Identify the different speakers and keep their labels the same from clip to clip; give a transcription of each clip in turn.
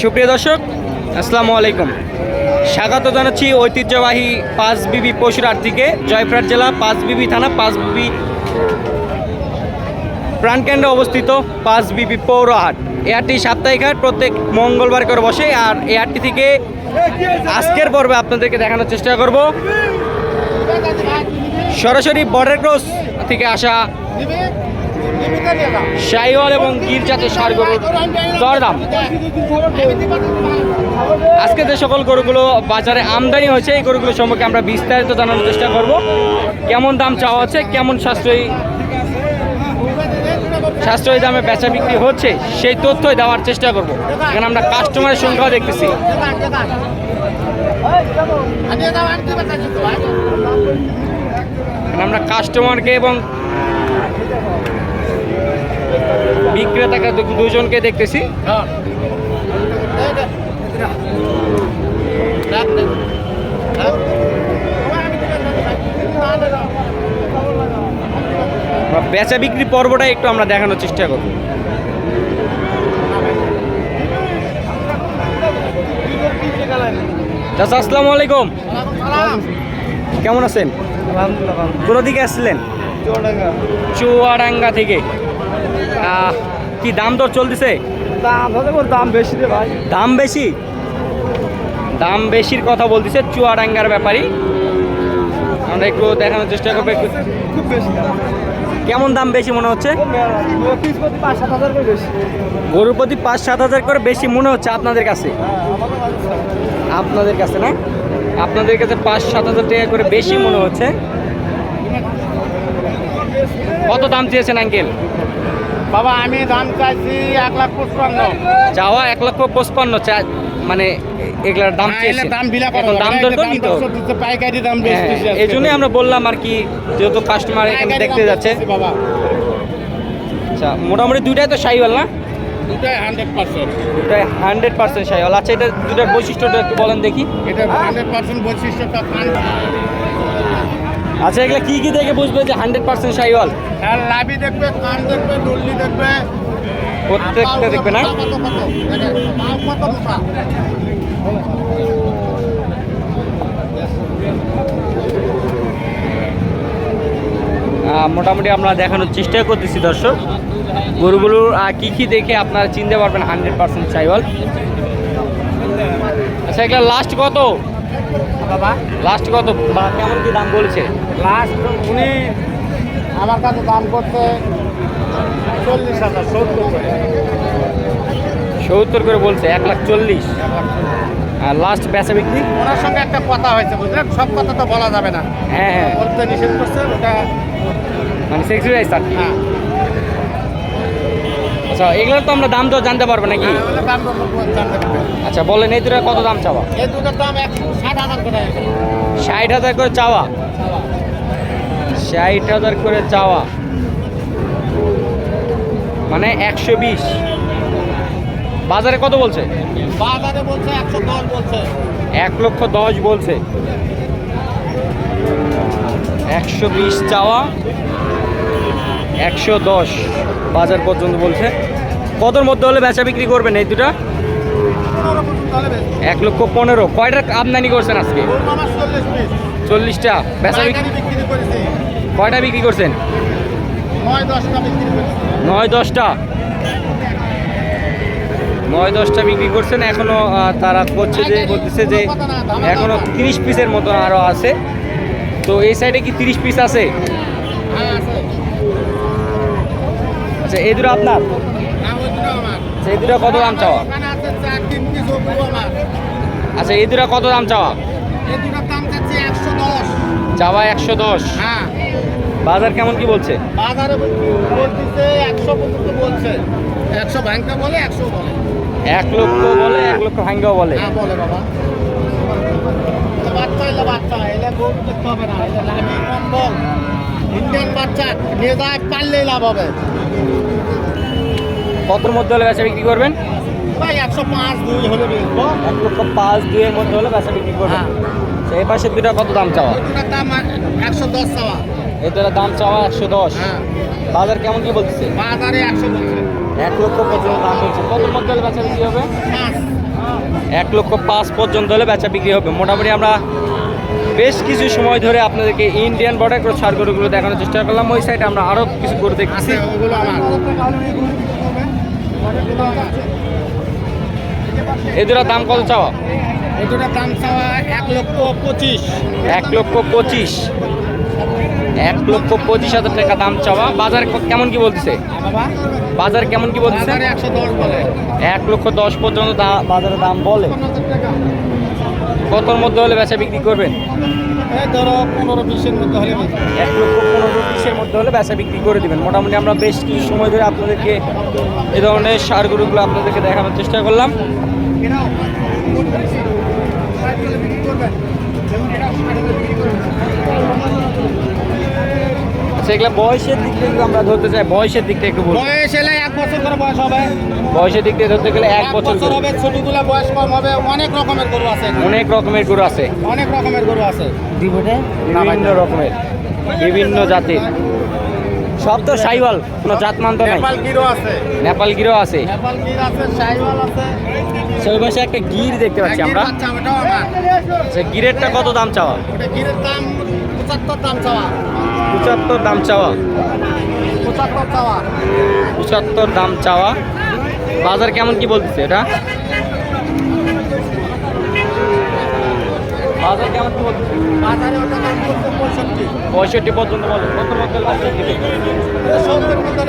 Speaker 1: সুপ্রিয় দর্শক, আসসালামু আলাইকুম। স্বাগত জানাচ্ছি ঐতিহ্যবাহী পাঁচ বিবি পশুরহাট থেকে জয়পুরহাট জেলা পাঁচ বিবি থানা, পাঁচ বিবি প্রাণকেন্দ্রে অবস্থিত পাঁচ বিবি পৌরহাট। এই সাপ্তাহিক হাট প্রত্যেক মঙ্গলবার করে বসে, আর এই থেকে আজকের পর্বে আপনাদেরকে দেখানোর চেষ্টা করব। সরাসরি বর্ডার ক্রস থেকে আসা শাইওয়াল এবং গির জাতের সার গরুর দরদাম। আজকে যে সকল গরুগুলো বাজারে আমদানি হয়েছে, এই গরুগুলো সম্পর্কে আমরা বিস্তারিত জানার চেষ্টা করব। কেমন দাম চাওয়া হচ্ছে, কেমন সাশ্রয়ী সাশ্রয়ী দামে বেচা বিক্রি হচ্ছে, সেই তথ্যই দেওয়ার চেষ্টা করব। এখানে আমরা কাস্টমারের সংখ্যাও দেখতেছি। আমরা কাস্টমারকে এবং বিক্রেতাকে দুজনকে দেখতেছি। আমরা বেচা বিক্রি পর্বটা একটু আমরা দেখানোর চেষ্টা করব। চাচা আসসালামু আলাইকুম। কেমন আছেন? কোন দিকে আসছিলেন? চুয়াডাঙ্গা থেকে। কি দাম দর চলতেছে?
Speaker 2: দাম বেশি রে ভাই।
Speaker 1: দাম বেশি? দাম বেশির কথা বলতেছে চুয়াডাঙ্গার ব্যাপারই আমরা একটু দেখানোর চেষ্টা করব একটু
Speaker 2: খুব বেশি
Speaker 1: কেমন দাম বেশি মনে হচ্ছে? গরুর প্রতি পাঁচ সাত হাজার করে বেশি মনে হচ্ছে আপনাদের কাছে? আপনাদের কাছে না? আপনাদের কাছে পাঁচ সাত হাজার টাকা করে বেশি মনে হচ্ছে? কত দাম চেয়েছেন আঙ্কেল?
Speaker 2: বাবা আমি দাম চাইছি এক লাখ পঁচপান্ন।
Speaker 1: যাওয়া এক লক্ষ পঁচপান্ন মানে এগুলার দাম চেয়েছেন
Speaker 2: দাম
Speaker 1: এখন দাম দর তো? নিতে
Speaker 2: পাইকারি দাম
Speaker 1: হ্যাঁ, এই জন্যই আমরা বললাম আর কি যেহেতু কাস্টমার এখানে দেখতে যাচ্ছে।
Speaker 2: বাবা।
Speaker 1: আচ্ছা মোটামুটি দুইটাই তো সাইওয়াল না?
Speaker 2: দুটাই হান্ড্রেড পার্সেন্ট
Speaker 1: দুটাই হান্ড্রেড পার্সেন্ট সাইওয়াল। আচ্ছা এটা দুটার বৈশিষ্ট্যটা একটু বলেন দেখি।
Speaker 2: এটা হান্ড্রেড পার্সেন্ট বৈশিষ্ট্যটা
Speaker 1: আচ্ছা এগুলা কি কি দেখে বুঝবে যে হান্ড্রেড পার্সেন্ট সাইওয়াল?
Speaker 2: লাভি দেখবে কান দেখবে ডুল্লি দেখবে।
Speaker 1: প্রত্যেকটা দেখবে না? মোটামুটি আমরা দেখানোর চেষ্টা করতেছি দর্শক। গরুগুলোর কি কি দেখে আপনারা চিনতে পারবেন হান্ড্রেড পার্সেন্ট সাইওয়াল? আচ্ছা এগুলা লাস্ট কত?
Speaker 2: বাবা?
Speaker 1: লাস্ট কত? বা কেমন কি দাম বলছে?
Speaker 2: লাস্ট উনি আমার কাছে দাম করতে চল্লিশ হাজার সত্তর করে।
Speaker 1: সত্তর করে বলছে এক লাখ চল্লিশ। আর লাস্ট বেচা বিক্রি?
Speaker 2: ওনার সঙ্গে একটা কথা হয়েছে বুঝলেন? সব কথা তো বলা যাবে না।
Speaker 1: হ্যাঁ হ্যাঁ।
Speaker 2: বলতে নিষেধ করছে ওটা
Speaker 1: মানে সেক্সুয়াইজ আর
Speaker 2: হ্যাঁ।
Speaker 1: আচ্ছা এগুলোর তো আমরা দাম তো জানতে পারব নাকি?
Speaker 2: হ্যাঁ,
Speaker 1: আচ্ছা বলেন এই দুটো কত দাম চাওয়া?
Speaker 2: এই দুটোর দাম একশো ষাট হাজার করে
Speaker 1: ষাট হাজার করে চাওয়া? ষাট হাজার করে চাওয়া। মানে একশো বিশ। বাজারে কত বলছে?
Speaker 2: বাজারে বলছে একশো দশ বলছে।
Speaker 1: এক লক্ষ দশ বলছে। একশো বিশ চাওয়া একশো দশ বাজার পর্যন্ত বলছে। কতর মধ্যে হলে বেচা বিক্রি করবেন এই দুটা। এক লক্ষ পনেরো। কয়টা আমদানি করছেন আজকে? চল্লিশটা। বেচা বিক্রি কয়টা বিক্রি করছেন?
Speaker 2: নয় দশটা।
Speaker 1: নয় দশটা বিক্রি করছেন। এখনও তারা করছে যে বলতেছে যে এখনও তিরিশ পিসের মতো আরও আছে। তো এই সাইডে কি তিরিশ পিস
Speaker 2: হ্যাঁ আছে।
Speaker 1: আচ্ছা এই দুটো আপনার? আচ্ছা এই দুটো কত দাম চাওয়া? আচ্ছা এই দুটো কত দাম চাওয়া? চাওয়া একশো দশ?
Speaker 2: হ্যাঁ।
Speaker 1: বাজার কেমন কি বলছে?
Speaker 2: বাজারে একশো পর্যন্ত বলছে। একশো ব্যাংকে বলে একশো বলে।
Speaker 1: এক লক্ষ বলে এক লক্ষ ভাঙ্গাও বলে।
Speaker 2: হ্যাঁ বলে বাবা। বাচ্চা এলে বাচ্চা এলে গরু দেখতে হবে না এলে লাভি কম্বল ইন্ডিয়ান বাচ্চা নিয়ে যায় পারলেই লাভ হবে।
Speaker 1: কতর মধ্যে হলে বেচা বিক্রি করবেন?
Speaker 2: একশো পাঁচ দুই হলে
Speaker 1: এক লক্ষ পাঁচ দুইয়ের মধ্যে হলে বেচা বিক্রি করবেন।
Speaker 2: হ্যাঁ।
Speaker 1: এই পাশে দুটা কত দাম চাওয়া?
Speaker 2: দাম একশো দশ চাওয়া।
Speaker 1: এই দুটার দাম চাওয়া একশো দশ।
Speaker 2: হ্যাঁ।
Speaker 1: বাজার কেমন কি বলতেছে?
Speaker 2: বাজারে একশো
Speaker 1: এক লক্ষ পর্যন্ত দাম বলছে। কত মধ্যে হলে বেচা বিক্রি হবে? এক লক্ষ পাঁচ পর্যন্ত হলে বেচা বিক্রি হবে। মোটামুটি আমরা বেশ কিছু সময় ধরে আপনাদেরকে ইন্ডিয়ান বর্ডার করে সার গরুগুলো দেখানোর চেষ্টা করলাম। ওই সাইডে আমরা আরও কিছু গরু দেখছি দুটার দাম কত চাওয়া?
Speaker 2: দুটার দাম চাওয়া এক লক্ষ পঁচিশ।
Speaker 1: এক লক্ষ পঁচিশ। এক লক্ষ পঁচিশ হাজার টাকা দাম চাওয়া। বাজার কেমন কি বলতেছে? বাজার কেমন কি বলতেছে? এক লক্ষ দশ পর্যন্ত বাজারে দাম বলে। কতর মধ্যে হলে বেচা বিক্রি করবেন?
Speaker 2: এই ধরো পনেরো বিশের মধ্যে হলে
Speaker 1: এক লক্ষ পনেরো বিশের মধ্যে হলে বেচা বিক্রি করে দিবেন। মোটামুটি আমরা বেশ কিছু সময় ধরে আপনাদেরকে এ ধরনের সারগুলোগুলো আপনাদেরকে দেখানোর চেষ্টা করলাম। আচ্ছা এগুলো বয়সের দিক থেকে আমরা ধরতে চাই বয়সের দিক থেকে একটু
Speaker 2: বয়স এলে এক বছর করে বয়স হবে।
Speaker 1: বয়সের দিক থেকে ধরতে গেলে এক বছর।
Speaker 2: হবে ছোটগুলা বয়স কম হবে অনেক রকমের গরু আছে
Speaker 1: অনেক রকমের গরু আছে।
Speaker 2: অনেক রকমের গরু আছে।
Speaker 1: বিভিন্ন রকমের বিভিন্ন জাতির। সব তো সাইওয়াল কোনো জাতমান তো নাই।
Speaker 2: নেপাল গিরো আছে।
Speaker 1: নেপাল গিরও আছে।
Speaker 2: নেপাল গির আছে সাইওয়াল আছে।
Speaker 1: সেই পাশে একটা গির দেখতে পাচ্ছি আমরা।
Speaker 2: গির আমার।
Speaker 1: আচ্ছা গিরেরটা কত দাম চাওয়া?
Speaker 2: ওটা গিরের দাম পঁচাত্তর দাম চাওয়া।
Speaker 1: পঁচাত্তর দাম চাওয়া।
Speaker 2: পঁচাত্তর চাওয়া।
Speaker 1: পঁচাত্তর দাম চাওয়া। বাজার কেমন কি বলতেছে এটা? বাজার কেমন কি বলতেছে?
Speaker 2: বাজারে ওটা দাম করছে পঁয়ষট্টি।
Speaker 1: পঁয়ষট্টি পর্যন্ত বলে। কত মধ্যে
Speaker 2: সত্তর মধ্যে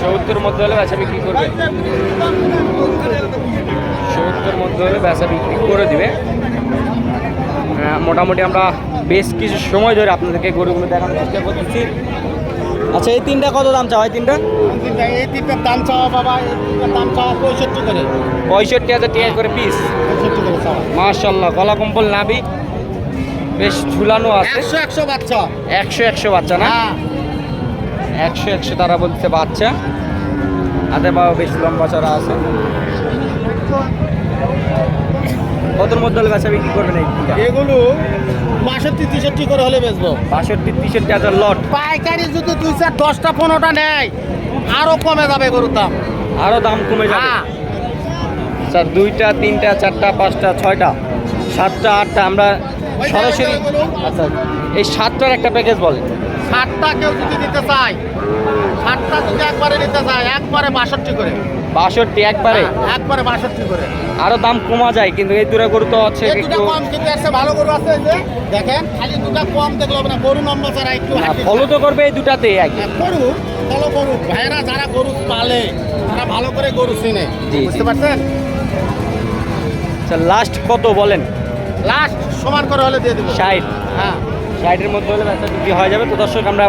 Speaker 1: সত্তর মধ্যে হলে বেচা বিক্রি করবে? সত্তর মধ্যে হলে বেচা বিক্রি করে দিবে। মোটামুটি আমরা বেশ কিছু সময় ধরে আপনাদেরকে গরুগুলো দেখানোর চেষ্টা করতেছি। আচ্ছা এই তিনটা কত দাম চাওয়া এই তিনটা?
Speaker 2: এই তিনটার দাম চাওয়া বাবা দাম চাওয়া পঁয়ষট্টি করে।
Speaker 1: পঁয়ষট্টি হাজার টাকা করে পিস
Speaker 2: করে
Speaker 1: গলা কম্বল নাবি বেশ ঝুলানো আছে।
Speaker 2: একশো একশো বাচ্চা।
Speaker 1: একশো একশো বাচ্চা না?
Speaker 2: হ্যাঁ।
Speaker 1: একশো একশো তারা বলতে বাচ্চা। হাতে বাবা বেশ লম্বা চড়া আছে। কতর মধ্যে হলে বেচা বিক্রি করবেন এই
Speaker 2: এগুলো বাষট্টি তেষট্টি করে হলে বেচবো।
Speaker 1: বাষট্টি তিষট্টি হাজার লট।
Speaker 2: পাইকারি যদি দুই চার দশটা পনেরোটা নেয় আরও কমে যাবে গরুর দাম।
Speaker 1: আরও দাম কমে যাবে?
Speaker 2: হ্যাঁ।
Speaker 1: স্যার দুইটা তিনটা চারটা পাঁচটা ছয়টা সাতটা আটটা আমরা সরাসরি আচ্ছা এই সাতটার একটা প্যাকেজ বল
Speaker 2: ষাটটা কেউ যদি নিতে চায় ষাটটা যদি একবারে নিতে চায় একবারে বাষট্টি করে।
Speaker 1: বাষট্টি একবারে?
Speaker 2: হ্যাঁ, একবারে বাষট্টি করে।
Speaker 1: আরও দাম কমা যায় কিন্তু এই দূরে গরু তো
Speaker 2: আছে দুটা
Speaker 1: একটু
Speaker 2: কম কিন্তু একটা ভালো গরু আছে এই যে দেখেন খালি দুটা কম দেখলে না গরু নম্বর ছাড়া একটু
Speaker 1: ফলো তো করবে এই দুটাতে
Speaker 2: হ্যাঁ, গরু ফলো গরু ভাইয়েরা যারা গরু পালে তারা ভালো করে গরু চিনে। বুঝতে পারছেন?
Speaker 1: আচ্ছা লাস্ট কত বলেন?
Speaker 2: লাস্ট সমান করে হলে দিয়ে দেবো।
Speaker 1: ষাট।
Speaker 2: হ্যাঁ।
Speaker 1: ষাটের মধ্যে হলে ব্যবসা বিক্রি হয়ে যাবে। তো দর্শক আমরা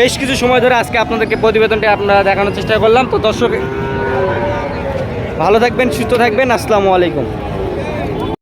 Speaker 1: বেশ কিছু সময় ধরে আজকে আপনাদেরকে প্রতিবেদনটি আপনারা দেখানোর চেষ্টা করলাম। তো দর্শক, ভালো থাকবেন, সুস্থ থাকবেন। আসসালামু আলাইকুম।